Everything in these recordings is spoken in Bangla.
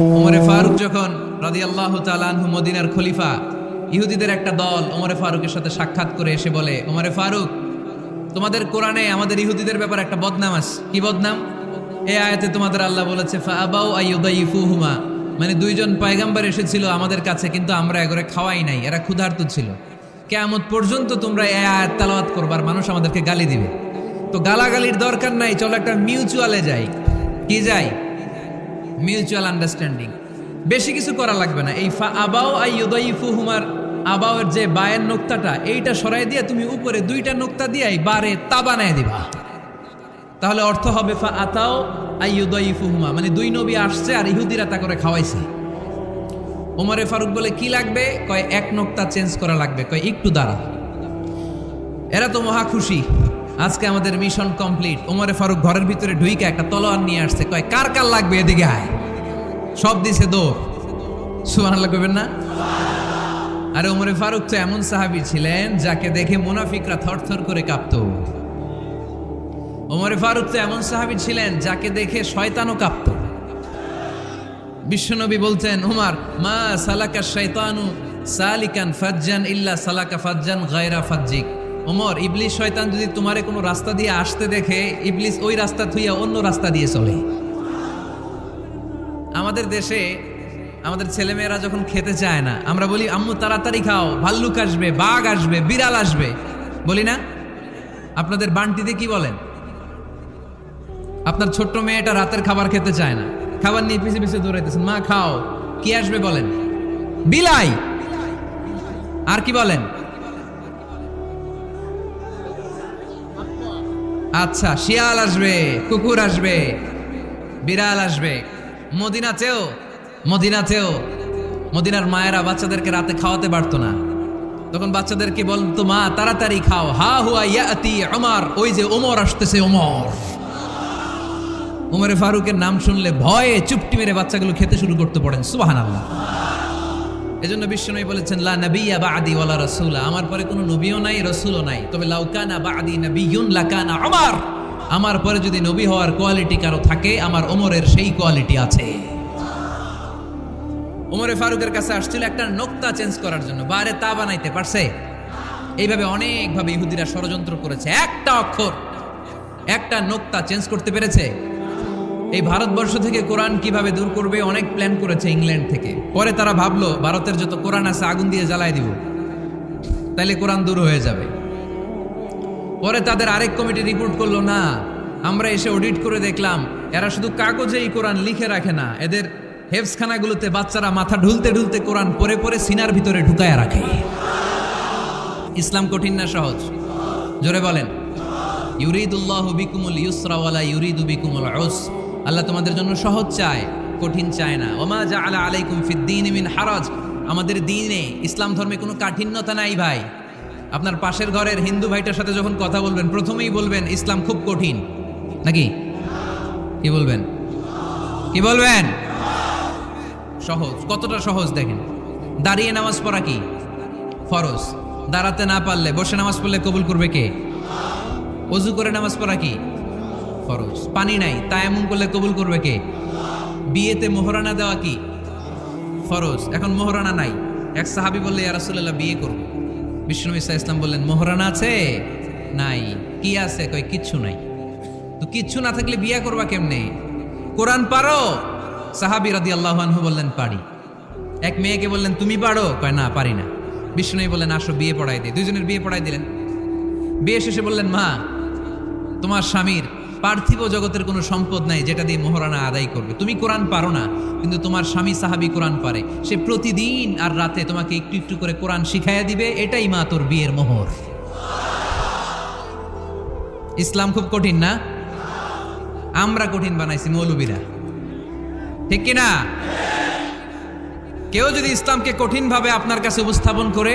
ওমরে ফারুক যখন রাদিয়াল্লাহু তাআলা আনহু মদিনার খলিফা ইহুদিদের একটা দল ওমরে ফারুকের সাথে সাক্ষাৎ করে এসে বলে ওমরে ফারুক তোমাদের কোরআনে আমাদের ইহুদিদের ব্যাপারে একটা বদনাম আছে। কি বদনাম? এই আয়াতে তোমাদের আল্লাহ বলেছে ফাআবাউ আইয়ুদাইফুহুমা। মানে দুইজন পয়গাম্বার এসেছিল আমাদের কাছে কিন্তু আমরা এগরে খাওয়াই নাই এরা ক্ষুধার্ত ছিল। কেয়ামত পর্যন্ত তোমরা এ আয়াত তালাওয়াত করবার মানুষ আমাদেরকে গালি দিবে। তো গালাগালির দরকার নাই চলো একটা মিউচুয়ালে যাই। কি যাই? মিউচুয়াল আন্ডারস্ট্যান্ডিং বেশি কিছু করা লাগবে না। এই ফা আবাও আই হুমার আবাওয়ের যে বায়ের নোক্তাটা, এইটা সরাই দিয়ে তুমি উপরে দুইটা নোক্তা দিয়ে বারে তা বানায় দিবা। তাহলে অর্থ হবে ফা আতাও আই হুমা মানে দুই নবী আসছে আর ইহুদিরা তা করে খাওয়াইছে। ওমরে ফারুক বলে, কি লাগবে? কয়, এক নোক্তা চেঞ্জ করা লাগবে। কয়, একটু দাঁড়া। এরা তো মহা খুশি। আজকে আমাদের মিশন কমপ্লিট ওমরে ফারুক ঘরের ভিতরে ঢুইকে একটা তলোয়ার নিয়ে আসছে। কয়, কার কার লাগবে এদিকে আয়। সব দিছে দৌড়। সুবহানাল্লাহ কইবেন না? আরে ওমরে ফারুক তো এমন সাহাবী ছিলেন যাকে দেখে মুনাফিকরা থরথর করে কাঁপতো। ওমরে ফারুক তো এমন সাহাবী ছিলেন যাকে দেখে শয়তানও কাঁপতো। বিশ্বনবী বলতেন, উমার, মা সালাকা শয়তানু সালিকান ফাজ্জান ইল্লা সালাকা ফাজ্জান গায়রা ফাজ্জিক। ওমর, ইবলিস শয়তান যদি তোমারে কোনো রাস্তা দিয়ে আসতে দেখে, ইবলিস ওই রাস্তা থুইয়া অন্য রাস্তা দিয়ে চলে। আমাদের দেশে আমাদের ছেলেমেয়েরা যখন খেতে চায় না, আমরা বলি, আম্মু, তাড়াতাড়ি খাও, ভাল্লুক আসবে, বাঘ আসবে, বিড়াল আসবে। বলি না? আপনাদের বান্টিতে কি বলেন? আপনার ছোট্ট মেয়েটা রাতের খাবার খেতে চায় না, খাবার নিয়ে পিছিয়ে পিছিয়ে দৌড়াইতেছেন, মা, খাও। কি আসবে বলেন? বিলাই! আর কি বলেন? আচ্ছা শিয়াল আসবে, কুকুর আসবে, বিড়াল আসবে। মদিনাতেও মদিনাতেও, মদিনার মায়েরা বাচ্চাদেরকে রাতে খাওয়াতে পারতো না। তখন বাচ্চাদেরকে বলতো, মা, তাড়াতাড়ি খাও। হা হুয়া ইয়াতি আমার ওই যে ওমর আসতেছে ওমর উমরে ফারুকের নাম শুনলে ভয়ে চুপটি মেরে বাচ্চাগুলো খেতে শুরু করতে পড়েন। সুবাহান আল্লাহ এজন্য বিশ্বনবী বলেছেন, লা নবিয়া বাদি ওয়ালা রাসূলা। আমার পরে কোনো নবীও নাই, রাসূলও নাই। তবে লাউকানা বা বাদি নবিয়ুন লাকানা আমার আমার পরে যদি নবী হওয়ার কোয়ালিটি কারও থাকে, আমার ওমরের সেই কোয়ালিটি আছে। ওমরে ফারুকের কাছে আসছিল একটা নোক্তা চেঞ্জ করার জন্য। বারে তা বানাইতে পারছে? এইভাবে অনেকভাবে ইহুদিরা ষড়যন্ত্র করেছে। একটা অক্ষর, একটা নোক্তা চেঞ্জ করতে পেরেছে? এই ভারতবর্ষ থেকে কোরআন কীভাবে দূর করবে, অনেক প্ল্যান করেছে ইংল্যান্ড থেকে। পরে তারা ভাবলো, ভারতের যত কোরআন আছে, আগুন দিয়ে জ্বালায় দিব। তাইলে কোরআন দূর হয়ে যাবে। পরে তাদের আরেক কমিটি রিপোর্ট করল, না, আমরা এসে অডিট করে দেখলাম, এরা শুধু কাগজেই কোরআন লিখে রাখে না, এদের হেফসখানাগুলোতে বাচ্চারা মাথা ঢুলতে ঢুলতে কোরআন পরে পরে সিনার ভিতরে ঢুকায় রাখে। ইসলাম কঠিন না সহজ? জোরে বলেন। ইউরিদুল্লাহ বিকুমুল ইউসরা ওয়ালা ইউরিদু বিকুমুল উস আল্লাহ তোমাদের জন্য সহজ চায়, কঠিন চায় না। ওমা যা জাআলা আলাইকুম ফিদ্দিন মিন হারাজ। আমাদের দিনে ইসলাম ধর্মে কোনো কাঠিন্যতা নাই ভাই। আপনার পাশের ঘরের হিন্দু ভাইটার সাথে যখন কথা বলবেন, প্রথমেই বলবেন, ইসলাম খুব কঠিন। নাকি? কি বলবেন? কি বলবেন? সহজ, কতটা সহজ দেখেন। দাঁড়িয়ে নামাজ পড়া কি? ফরজ। দাঁড়াতে না পারলে, বসে নামাজ পড়লে কবুল করবে কে? অজু করে নামাজ পড়া কি? ফরজ পানি নাই তায়ামুম করলে কবুল করবে কে? বিয়েতে মোহরানা দেওয়া কি? ফরজ এখন মোহরানা নাই। এক সাহাবি বললে, ইয়া রাসূলুল্লাহ, বিয়ে করব। বিষ্ণু ইসা ইসলাম বললেন, মোহরানা আছে? নাই। কি আছে? কই কিচ্ছু নাই। তো কিচ্ছু না থাকলে বিয়ে করবা কেমনে? কোরআন পারো? সাহাবি রাদি আল্লাহানহু বললেন, পারি। এক মেয়েকে বললেন, তুমি পারো? কয়, না, পারি না। বিষ্ণু বললেন, আসো, বিয়ে পড়াই দিই দুইজনের বিয়ে পড়াই দিলেন। বিয়ে শেষে বললেন, মা, তোমার স্বামীর পার্থিব জগতের কোনো সম্পদ নাই যেটা দিয়ে মোহরানা আদায় করবে। তুমি কোরআন পারো না, কিন্তু তোমার স্বামী সাহাবি কোরআন পারে। সে প্রতিদিন আর রাতে তোমাকে একটু একটু করে কোরআন শিখাইয়া দিবে, এটাই মা তোর বিয়ের মোহর। ইসলাম খুব কঠিন না? আমরা কঠিন বানাইছি মৌলবীরা। ঠিক কিনা? কেউ যদি ইসলামকে কঠিন ভাবে আপনার কাছে উপস্থাপন করে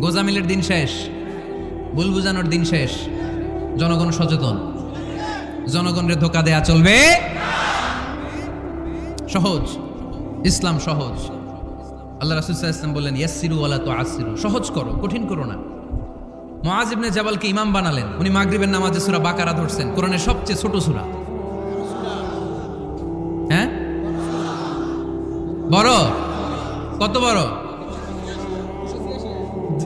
গোজামিলের দিন শেষ, ভুল বুঝানোর দিন শেষ। জনগণ সচেতন। জনগণের ধোকা দেয়া চলবে। সহজ, ইসলাম সহজ। আল্লাহ রাসুল ইসলাম বললেন ইয়াসিরু আলা তো আসিরু সহজ করো, কঠিন করো না। মুআজ ইবনে জাবালকে ইমাম বানালেন। উনি মাগরিবের নামাজে সুরা বাকারা ধরছেন, কোরআনের সবচেয়ে ছোট সূরা। হ্যাঁ? বড়? কত বড়?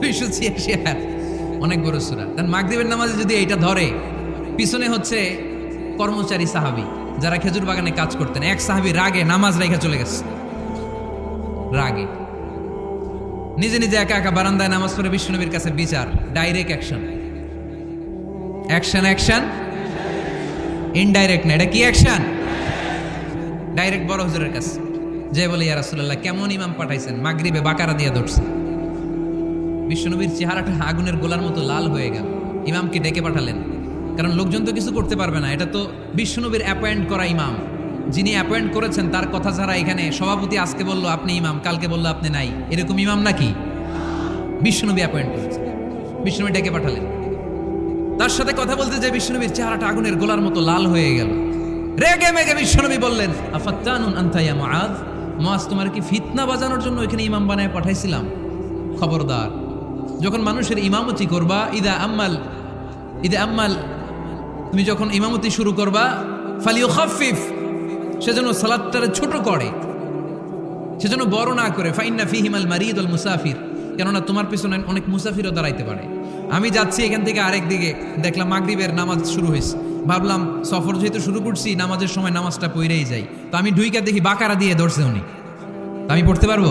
দুইশো ছিয়াশি আয়াত অনেক বড় সূরা। তার মাগরিবের নামাজে যদি এইটা ধরে, পিছনে হচ্ছে কর্মচারী সাহাবী, যারা খেজুর বাগানে কাজ করতেন। এক সাহাবী রাগে নামাজ রেখে চলে গেছে। রাগে। নিজে নিজে একা একা বারান্দায় নামাজ পড়ে বিশ্বনবীর কাছে বিচার direct action action action indirect না, এটা কি অ্যাকশন ডাইরেক্ট বড় হুজুরের কাছে। যে বলে, ইয়া রাসূলুল্লাহ, কেমন ইমাম পাঠাইছেন? মাগরিবে বাকারা দিয়ে ধরছে। বিষ্ণুনবীর চেহারাটা আগুনের গোলার মতো লাল হয়ে গেল। ইমামকে ডেকে পাঠালেন। কারণ লোকজন তো কিছু করতে পারবে না, এটা তো বিশ্বনবীর অ্যাপয়েন্ট করা ইমাম। যিনি অ্যাপয়েন্ট করেছেন, তার কথা ছাড়া এখানে সভাপতি আজকে বলল, আপনি ইমাম, কালকে বলল, আপনি নাই। এরকম ইমাম নাকি? বিশ্বনবী অ্যাপয়েন্ট করেছেন। বিষ্ণুনবী ডেকে পাঠালেন। তার সাথে কথা বলতে যে বিষ্ণুনবীর চেহারাটা আগুনের গোলার মতো লাল হয়ে গেল। রেগে মেগে বিষ্ণুনবী বললেন, আফাত্তানুন আনতাইয়া মুআজ? মুআজ, তোমার কি ফিতনা বাজানোর জন্য এখানে ইমাম বানায় পাঠাইছিলাম? খবরদার যখন মানুষের ইমামতি করবা, ইদা আম্মাল ইদা আম্মাল, তুমি যখন ইমামতি শুরু করবা ফালিও খাফিফ সেজন্য সালাদটারে ছোট করে সেজন্য বড় না করে, ফাইন্না ফিহিমাল মারিদ আল মুসাফির, কেননা তোমার পিছনে অনেক মুসাফিরও দাঁড়াইতে পারে। আমি যাচ্ছি এখান থেকে আরেক দিকে, দেখলাম মাগরিবের নামাজ শুরু হয়েছে ভাবলাম, সফর যেহেতু শুরু করছি, নামাজের সময় নামাজটা পইরেই যাই। তো আমি ঢুইকা দেখি বাকারা দিয়ে ধরছে উনি। আমি পড়তে পারব?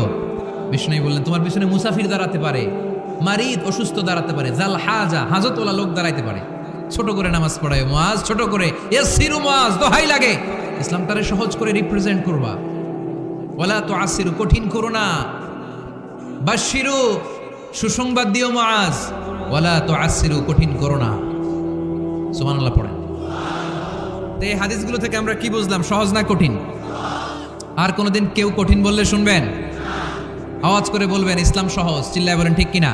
বিষ্ণু বললেন, তোমার পিছনে মুসাফির দাঁড়াতে পারে। মারিদ অসুস্থ দাঁড়াতে পারে জাল হাজা হাজতওয়ালা লোক দাঁড়াইতে পারে। ছোট করে নামাজ পড়ায় মাজ ছোট করে এ সিরু মাজ দোহাই লাগে। ইসলাম তারে সহজ করে রিপ্রেজেন্ট করবা। ওলা তো আসিরু কঠিন করো না। বাশিরু সুসংবাদ দিও মাজ ওলা তো আসিরু কঠিন করো না। সুবহানাল্লাহ পড়েন। তো এই হাদিসগুলো থেকে আমরা কি বুঝলাম? সহজ না কঠিন? আর কোনোদিন কেউ কঠিন বললে শুনবেন? আওয়াজ করে বলবেন ইসলাম সহজ চিল্লায় বলেন ঠিক কিনা?